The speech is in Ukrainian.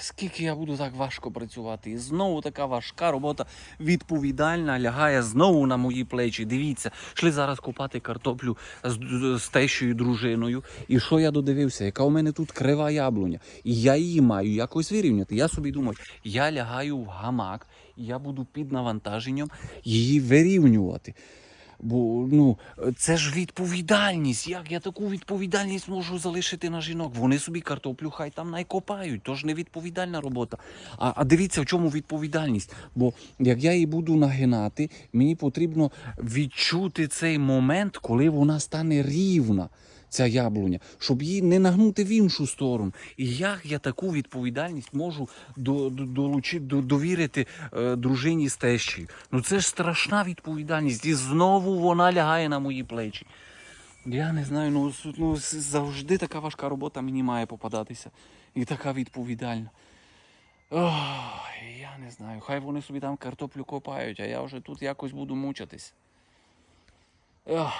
скільки я буду так важко працювати. І знову така важка робота відповідальна лягає знову на мої плечі. Дивіться, йшли зараз копати картоплю з, з тещою дружиною. І що я додивився? Яка у мене тут крива яблуня? І я її маю якось вирівняти. Я собі думаю, я лягаю в гамак, і я буду під навантаженням її вирівнювати. Бо ну це ж відповідальність. Як я таку відповідальність можу залишити на жінок? Вони собі картоплю хай там найкопають. Тож не відповідальна робота. А, а дивіться, в чому відповідальність. Бо як я її буду нагинати, мені потрібно відчути цей момент, коли вона стане рівна. Ця яблуня, щоб її не нагнути в іншу сторону. І як я таку відповідальність можу до, до, долучи- до, довірити е, дружині з тещею? Ну це ж страшна відповідальність. І знову вона лягає на мої плечі. Я не знаю, ну, ну завжди така важка робота мені має попадатися. І така відповідальна. Ой, я не знаю. Хай вони собі там картоплю копають, а я вже тут якось буду мучитись. Ох.